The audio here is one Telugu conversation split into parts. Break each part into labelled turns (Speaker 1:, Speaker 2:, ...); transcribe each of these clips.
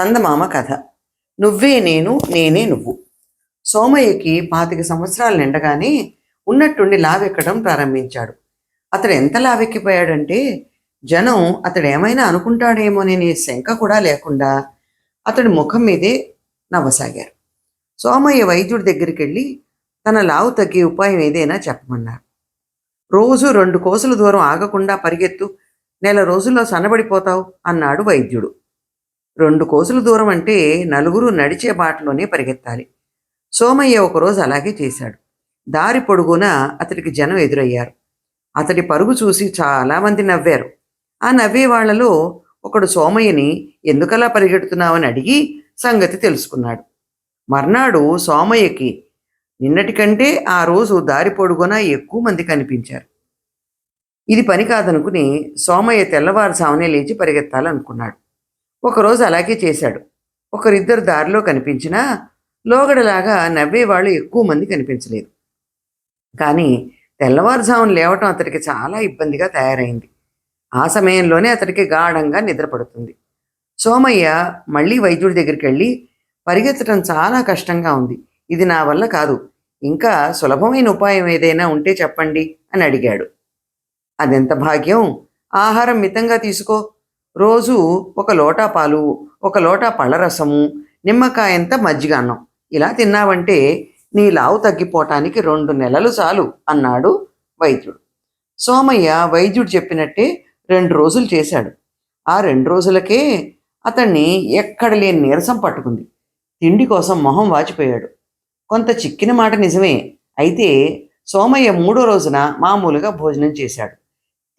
Speaker 1: చందమామ కథ. నువ్వే నేను నేనే నువ్వు. సోమయ్యకి పాతిక సంవత్సరాలు నిండగానే ఉన్నట్టుండి లావెక్కడం ప్రారంభించాడు. అతడు ఎంత లావెక్కిపోయాడంటే జనం అతడు ఏమైనా అనుకుంటాడేమోననే శంక కూడా లేకుండా అతడి ముఖం మీదే నవ్వసాగారు. సోమయ్య వైద్యుడి దగ్గరికి వెళ్ళి తన లావు తగ్గే ఉపాయం ఏదైనా చెప్పమన్నారు. రోజు రెండు కోసుల దూరం ఆగకుండా పరిగెత్తు నెల రోజుల్లో సన్నబడిపోతావు అన్నాడు వైద్యుడు. రెండు కోసుల దూరం అంటే నలుగురు నడిచే బాటలోనే పరిగెత్తాలి. సోమయ్య ఒకరోజు అలాగే చేశాడు. దారి పొడుగున అతడికి జనం ఎదురయ్యారు. అతడి పరుగు చూసి చాలామంది నవ్వారు. ఆ నవ్వే వాళ్ళలో ఒకడు సోమయ్యని ఎందుకలా పరిగెడుతున్నావని అడిగి సంగతి తెలుసుకున్నాడు. మర్నాడు సోమయ్యకి నిన్నటికంటే ఆ రోజు దారి పొడుగునా ఎక్కువ మంది కనిపించారు. ఇది పని కాదనుకుని సోమయ్య తెల్లవారుజామునే లేచి పరిగెత్తాలనుకున్నాడు. ఒకరోజు అలాగే చేశాడు. ఒకరిద్దరు దారిలో కనిపించినా లోగడలాగా నవ్వేవాళ్ళు ఎక్కువ మంది కనిపించలేదు. కానీ తెల్లవారుజామున లేవటం అతడికి చాలా ఇబ్బందిగా తయారైంది. ఆ సమయంలోనే అతడికి గాఢంగా నిద్రపడుతుంది. సోమయ్య మళ్ళీ వైద్యుడి దగ్గరికి వెళ్ళి పరిగెత్తడం చాలా కష్టంగా ఉంది. ఇది నా వల్ల కాదు. ఇంకా సులభమైన ఉపాయం ఏదైనా ఉంటే చెప్పండి అని అడిగాడు. అదెంత భాగ్యం? ఆహారం మితంగా తీసుకో. రోజు ఒక లోటా పాలు ఒక లోటా పళ్ళరసము నిమ్మకాయంత మజ్జిగ అన్నం. ఇలా తిన్నావంటే నీ లావు తగ్గిపోవటానికి రెండు నెలలు చాలు అన్నాడు వైద్యుడు. సోమయ్య వైద్యుడు చెప్పినట్టే రెండు రోజులు చేశాడు. ఆ రెండు రోజులకే అతన్ని ఎక్కడ లేని నీరసం పట్టుకుంది. తిండి కోసం మొహం వాచిపోయాడు. కొంత చిక్కిన మాట నిజమే. అయితే సోమయ్య మూడో రోజున మామూలుగా భోజనం చేశాడు.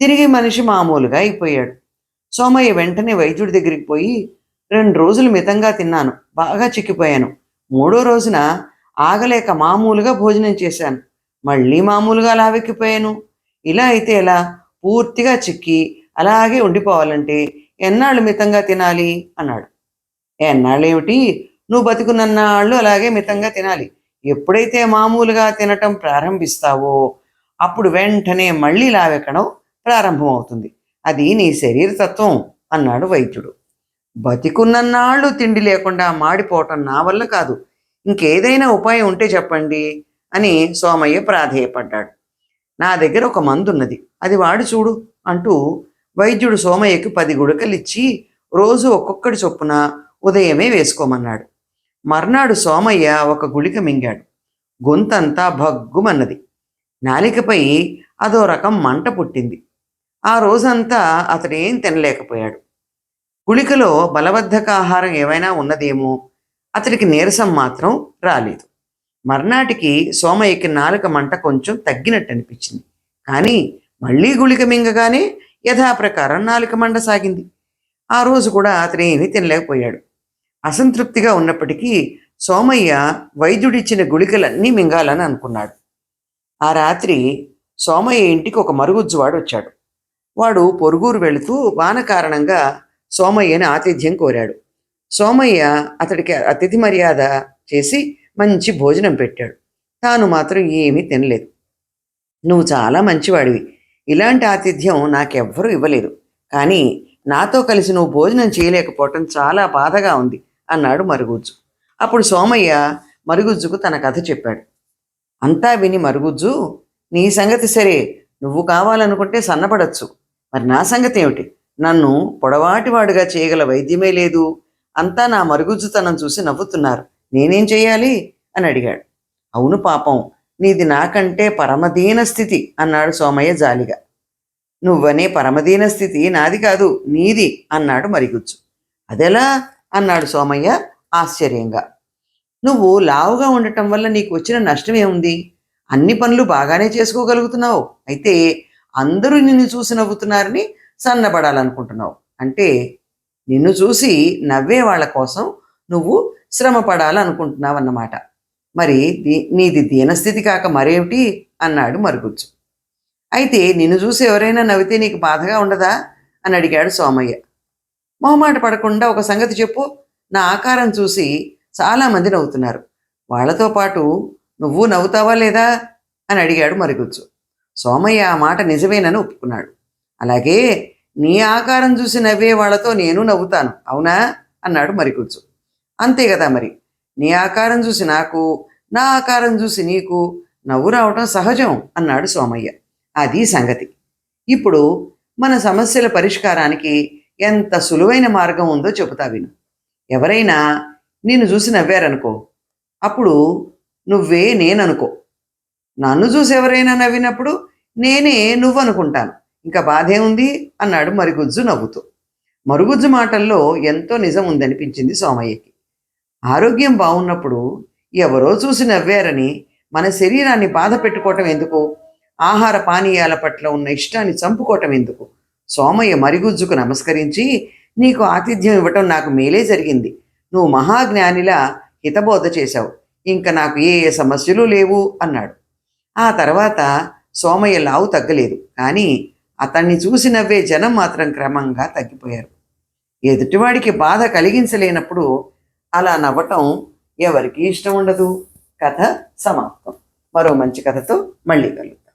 Speaker 1: తిరిగి మనిషి మామూలుగా అయిపోయాడు. సోమయ్య వెంటనే వైద్యుడి దగ్గరికి పోయి రెండు రోజులు మితంగా తిన్నాను బాగా చిక్కిపోయాను. మూడో రోజున ఆగలేక మామూలుగా భోజనం చేశాను. మళ్ళీ మామూలుగా లావెక్కిపోయాను ఇలా అయితే ఎలా? పూర్తిగా చిక్కి అలాగే ఉండిపోవాలంటే ఎన్నాళ్ళు మితంగా తినాలి? అన్నాడు. ఎన్నాళ్ళేమిటి? నువ్వు బతికున్నన్నాళ్ళు అలాగే మితంగా తినాలి. ఎప్పుడైతే మామూలుగా తినటం ప్రారంభిస్తావో అప్పుడు వెంటనే మళ్ళీ లావెక్కడం ప్రారంభమవుతుంది. అది నీ శరీర తత్వం అన్నాడు వైద్యుడు. బతికున్నన్నాళ్ళు తిండి లేకుండా మాడిపోవటం నా వల్ల కాదు. ఇంకేదైనా ఉపాయం ఉంటే చెప్పండి అని సోమయ్య ప్రాధేయపడ్డాడు. నా దగ్గర ఒక మందు ఉన్నది అది వాడు చూడు అంటూ వైద్యుడు సోమయ్యకి పది గుడకలిచ్చి రోజు ఒక్కొక్కటి చొప్పున ఉదయమే వేసుకోమన్నాడు. మర్నాడు సోమయ్య ఒక గుళిక మింగాడు. గొంతంతా భగ్గుమన్నది. నాలికపై అదో రకం మంట పుట్టింది. ఆ రోజంతా అతడేం తినలేకపోయాడు. గుళికలో బలవర్ధక ఆహారం ఏమైనా ఉన్నదేమో అతడికి నీరసం మాత్రం రాలేదు. మర్నాటికి సోమయ్యకి నాలుక మంట కొంచెం తగ్గినట్టు అనిపించింది కానీ మళ్ళీ గుళిక మింగగానే యథాప్రకారం నాలుక మంట సాగింది. ఆ రోజు కూడా అతనేమీ తినలేకపోయాడు. అసంతృప్తిగా ఉన్నప్పటికీ సోమయ్య వైద్యుడిచ్చిన గుళికలన్నీ మింగాలని అనుకున్నాడు. ఆ రాత్రి సోమయ్య ఇంటికి ఒక మరుగుజ్జువాడు వచ్చాడు వాడు పొరుగురు వెళుతూ వాన కారణంగా సోమయ్యని ఆతిథ్యం కోరాడు. సోమయ్య అతడికి అతిథి మర్యాద చేసి మంచి భోజనం పెట్టాడు. తాను మాత్రం ఏమీ తినలేదు. నువ్వు చాలా మంచివాడివి. ఇలాంటి ఆతిథ్యం నాకెవ్వరూ ఇవ్వలేదు. కానీ నాతో కలిసి నువ్వు భోజనం చేయలేకపోవటం చాలా బాధగా ఉంది అన్నాడు మరుగుజ్జు. అప్పుడు సోమయ్య మరుగుజ్జుకు తన కథ చెప్పాడు. అంతా విని మరుగుజ్జు నీ సంగతి సరే. నువ్వు కావాలనుకుంటే సన్నపడచ్చు. మరి నా సంగతి ఏమిటి నన్ను పొడవాటివాడుగా చేయగల వైద్యమే లేదు. అంతా నా మరుగుజ్జుతనం చూసి నవ్వుతున్నారు. నేనేం చేయాలి అని అడిగాడు. అవును పాపం నీది నాకంటే పరమదీన స్థితి అన్నాడు సోమయ్య జాలిగా. నువ్వనే పరమదీన స్థితి నాది కాదు నీది అన్నాడు మరిగుజ్జు. అదెలా? అన్నాడు సోమయ్య ఆశ్చర్యంగా. నువ్వు లావుగా ఉండటం వల్ల నీకు వచ్చిన నష్టం ఏముంది? అన్ని పనులు బాగానే చేసుకోగలుగుతున్నావు. అయితే అందరూ నిన్ను చూసి నవ్వుతున్నారని సన్నబడాలనుకుంటున్నావు. అంటే నిన్ను చూసి నవ్వే వాళ్ళ కోసం నువ్వు శ్రమ పడాలనుకుంటున్నావు అన్నమాట మరి దీ నీది దీనస్థితి కాక మరేమిటి? అన్నాడు మరుగుజ్జు అయితే నిన్ను చూసి ఎవరైనా నవ్వితే నీకు బాధగా ఉండదా? అని అడిగాడు సోమయ్య. మొహమాట పడకుండా ఒక సంగతి చెప్పు. నా ఆకారం చూసి చాలామంది నవ్వుతున్నారు. వాళ్ళతో పాటు నువ్వు నవ్వుతావా లేదా? అని అడిగాడు మరుగుజ్జు సోమయ్య ఆ మాట నిజమేనని ఒప్పుకున్నాడు. అలాగే నీ ఆకారం చూసి నవ్వే వాళ్ళతో నేను నవ్వుతాను అవునా? అన్నాడు మరిగుజ్జు అంతే కదా మరి. నీ ఆకారం చూసి నాకు నా ఆకారం చూసి నీకు నవ్వు రావటం సహజం అన్నాడు సోమయ్య. అది సంగతి. ఇప్పుడు మన సమస్యల పరిష్కారానికి ఎంత సులువైన మార్గం ఉందో చెబుతా విను. ఎవరైనా నిన్ను చూసి నవ్వారనుకో అప్పుడు నువ్వే నేననుకో. నన్ను చూసి ఎవరైనా నవ్వినప్పుడు నేనే నువ్వు అనుకుంటాను ఇంకా బాధే ఉంది అన్నాడు మరుగుజ్జు నవ్వుతూ. మరుగుజ్జు మాటల్లో ఎంతో నిజం ఉందనిపించింది సోమయ్యకి. ఆరోగ్యం బాగున్నప్పుడు ఎవరో చూసి నవ్వారని మన శరీరాన్ని బాధ పెట్టుకోవటం ఎందుకు? ఆహార పానీయాల పట్ల ఉన్న ఇష్టాన్ని చంపుకోవటం ఎందుకు? సోమయ్య మరిగుజ్జుకు నమస్కరించి నీకు ఆతిథ్యం ఇవ్వటం నాకు మేలే జరిగింది. నువ్వు మహాజ్ఞానిలా హితబోధ చేశావు. ఇంకా నాకు ఏ ఏ సమస్యలు లేవు అన్నాడు. ఆ తర్వాత సోమయ్య లావు తగ్గలేదు. కానీ అతన్ని చూసి నవ్వే జనం మాత్రం క్రమంగా తగ్గిపోయారు. ఎదుటివాడికి బాధ కలిగించలేనప్పుడు అలా నవ్వటం ఎవరికి ఇష్టం ఉండదు. కథ సమాప్తం. మరో మంచి కథతో మళ్ళీ కలుగుతాం